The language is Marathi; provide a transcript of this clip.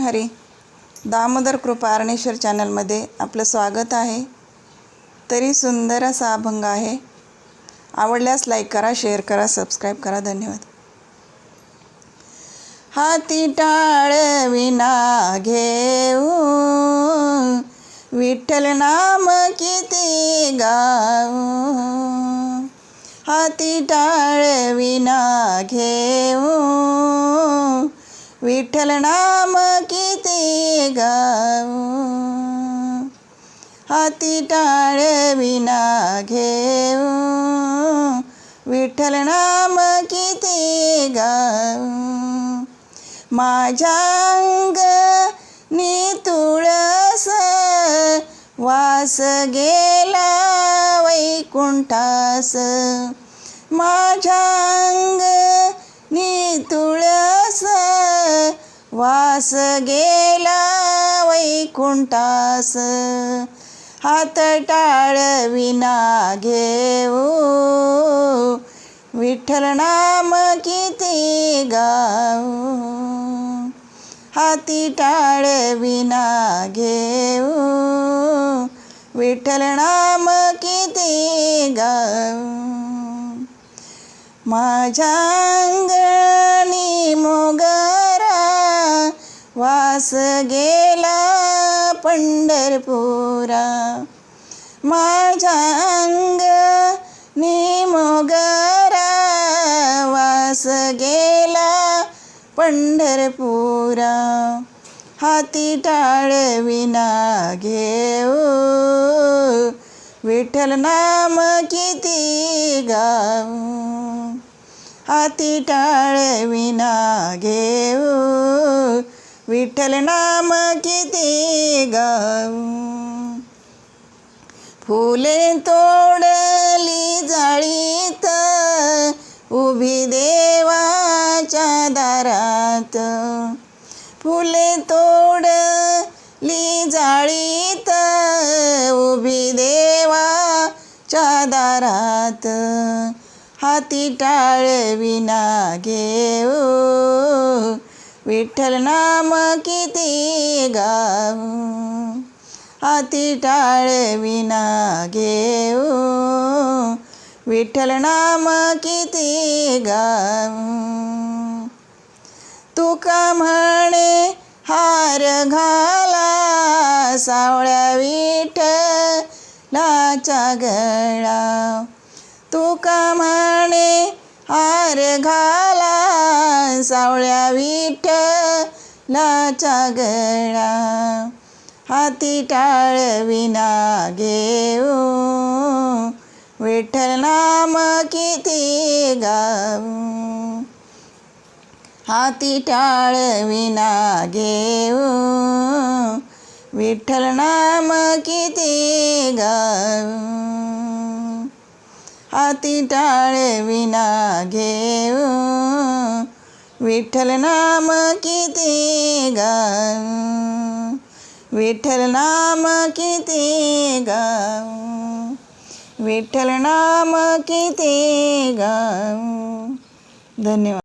हरी दामोदर कृपारणेश्वर चॅनलमध्ये आपलं स्वागत आहे. तरी सुंदर असा अभंग आहे. आवडल्यास लाईक करा शेअर करा सबस्क्राईब करा. धन्यवाद. हाती टाळ विना घेऊ विठ्ठल नाम किती गाऊ हाती टाळ विना घेऊ विठ्ठल नाम किती गाऊ हाती टाळ विना घेऊ. विठ्ठल नाम किती गाऊ माझ्या अंगणी तुळस वास गेला वैकुंठास. माझ्या वास गेला वैकुंठास. हात टाळ विना घेऊ. विठ्ठल नाम किती गाऊ. हाती टाळ विना घेऊ. विठ्ठल नाम किती गाऊ. माझ्या अंगण वास गेला पंढरपुरा. माझ्या अंग निमोगरा वास गेला पंढरपुरा. हाती टाळ विना घेऊ विठ्ठल नाम किती गाऊ. हाती टाळ विना घेऊ विठ्ठल नाम किती गाऊ फुले तोडली जाळीत उभी देवाच्या दारात. फुले तोडली जाळीत उभी देवाच्या दारात. हाती टाळविना घेऊ विठ्ठल नाम किती गाऊ हाती टाळ विना घेऊ. विठ्ठल नाम किती गाऊ तुका म्हणे हार घाला? सावळ्या विठ्ठलाचा गळा. तुका म्हणे हार घाला? सावळ्या विठ्ठलाच्या गळा हाती टाळ विना घेऊ विठ्ठल नाम किती गाऊ. हाती टाळ विना घेऊ विठ्ठल नाम किती गाऊ. हाती टाळ विना घेऊ विठ्ठल नाम किती गाऊ विठ्ठल नाम किती गाऊ विठ्ठल नाम किती गाऊ धन्यवाद.